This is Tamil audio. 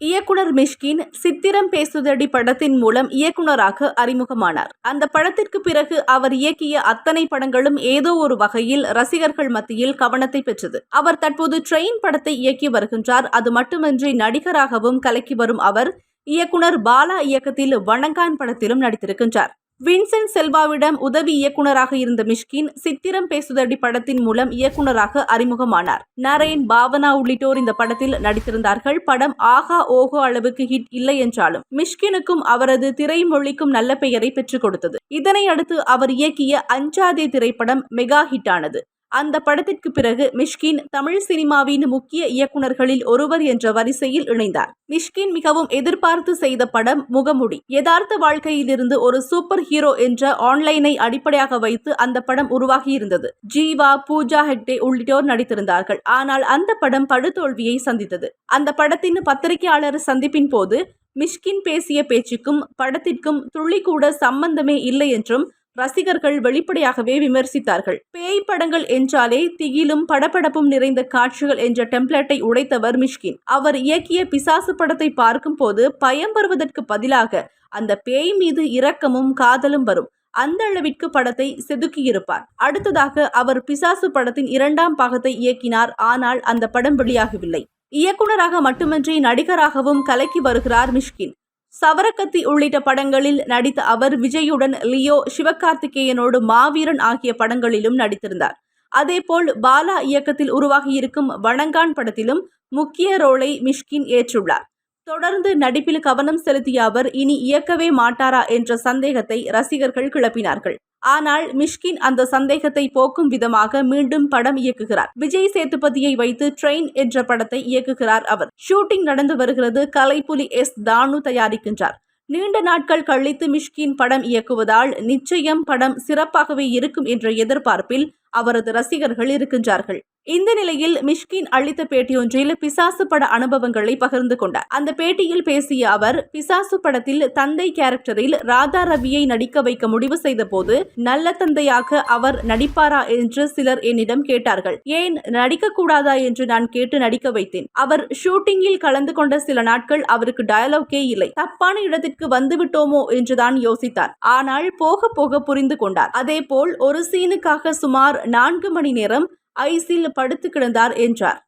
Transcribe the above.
இயக்குனர் மிஷ்கின் சித்திரம் பேசுதடி படத்தின் மூலம் இயக்குனராக அறிமுகமானார். அந்த படத்திற்கு பிறகு அவர் இயக்கிய அத்தனை படங்களும் ஏதோ ஒரு வகையில் ரசிகர்கள் மத்தியில் கவனத்தை பெற்றது. அவர் தற்போது ட்ரெயின் படத்தை இயக்கி வருகின்றார். அது மட்டுமின்றி நடிகராகவும் கலக்கி வரும் அவர் இயக்குனர் பாலா இயக்கத்தில் வணங்கான் படத்திலும் நடித்திருக்கின்றார். வின்சென்ட் செல்வாவிடம் உதவி இயக்குனராக இருந்த மிஷ்கின் சித்திரம் பேசுதடி படத்தின் மூலம் இயக்குனராக அறிமுகமானார். நரேன் பாவனா உள்ளிட்டோர் இந்த படத்தில் நடித்திருந்தார்கள். படம் ஆகா ஓகோ அளவுக்கு ஹிட் இல்லை என்றாலும் மிஷ்கினுக்கும் அவரது திரைமொழிக்கும் நல்ல பெயரை பெற்றுக் கொடுத்தது. இதனை அடுத்து அவர் இயக்கிய அஞ்சாதே திரைப்படம் மெகா ஹிட் ஆனது. அந்த படத்திற்கு பிறகு மிஷ்கின் தமிழ் சினிமாவின் முக்கிய இயக்குனர்களில் ஒருவர் என்ற வரிசையில் இணைந்தார். மிஷ்கின் மிகவும் எதிர்பார்த்து செய்த படம் முகமுடி. யதார்த்த வாழ்க்கையிலிருந்து ஒரு சூப்பர் ஹீரோ என்ற ஆன்லைனை அடிப்படையாக வைத்து அந்த படம் உருவாகியிருந்தது. ஜீவா பூஜா ஹெக்டே உள்ளிட்டோர் நடித்திருந்தார்கள். ஆனால் அந்த படம் படுதோல்வியை சந்தித்தது. அந்த படத்தின் பத்திரிகையாளர் சந்திப்பின் போது மிஷ்கின் பேசிய பேச்சுக்கும் படத்திற்கும் துள்ளி கூட சம்பந்தமே இல்லை என்றும் ரசிகர்கள் வெளிப்படையாகவே விமர்சித்தார்கள். பேய் படங்கள் என்றாலே திகிலும் படபடப்பும் நிறைந்த காட்சிகள் என்ற டெம்ப்ளேட்டை உடைத்தவர் மிஷ்கின். அவர் இயக்கிய பிசாசு படத்தை பார்க்கும் போது பயம் வருவதற்கு பதிலாக அந்த பேய் மீது இரக்கமும் காதலும் வரும். அந்த அளவிற்கு படத்தை செதுக்கியிருப்பார். அடுத்ததாக அவர் பிசாசு படத்தின் இரண்டாம் பாகத்தை இயக்கினார். ஆனால் அந்த படம் வெளியாகவில்லை. இயக்குனராக மட்டுமின்றி நடிகராகவும் கலக்கி வருகிறார் மிஷ்கின். சவரக்கத்தி உள்ளிட்ட படங்களில் நடித்த அவர் விஜயுடன் லியோ சிவகார்த்திகேயனோடு மாவீரன் ஆகிய படங்களிலும் நடித்திருந்தார். அதேபோல் பாலா இயக்கத்தில் உருவாகியிருக்கும் வணங்கான் படத்திலும் முக்கிய ரோலை மிஷ்கின் ஏற்றுள்ளார். தொடர்ந்து நடிப்பில் கவனம் செலுத்திய அவர் இனி இயக்கவே மாட்டாரா என்ற சந்தேகத்தை ரசிகர்கள் கிளப்பினார்கள். ஆனால் மிஷ்கின் அந்த சந்தேகத்தை போக்கும் விதமாக மீண்டும் படம் இயக்குகிறார். விஜய் சேதுபதியை வைத்து ட்ரெயின் என்ற படத்தை இயக்குகிறார் அவர். ஷூட்டிங் நடந்து வருகிறது. கலைப்புலி எஸ் தானு தயாரிக்கின்றார். நீண்ட நாட்கள் கழித்து மிஷ்கின் படம் இயக்குவதால் நிச்சயம் படம் சிறப்பாகவே இருக்கும் என்ற எதிர்பார்ப்பில் அவரது ரசிகர்கள் இருக்கின்றார்கள். இந்த நிலையில் மிஷ்கின் அளித்த பேட்டியொன்றில் பிசாசு பட அனுபவங்களை பகிர்ந்து கொண்டார். அந்த பேட்டியில் பேசிய அவர் பிசாசு படத்தில் தந்தை கேரக்டரில் ராதா ரவியை நடிக்க வைக்க முடிவு செய்த போது நல்ல தந்தையாக அவர் நடிப்பாரா என்று சிலர் என்னிடம் கேட்டார்கள். ஏன் நடிக்க கூடாதா என்று நான் கேட்டு நடிக்க வைத்தேன். அவர் ஷூட்டிங்கில் கலந்து கொண்ட சில நாட்கள் அவருக்கு டயலாக்கே இல்லை. தப்பான இடத்திற்கு வந்துவிட்டோமோ என்றுதான் யோசித்தார். ஆனால் போக போக புரிந்து கொண்டார். அதேபோல் ஒரு சீனுக்காக சுமார் நான்கு மணி நேரம் ஐசில் படுத்து கிடந்தார் என்றார்.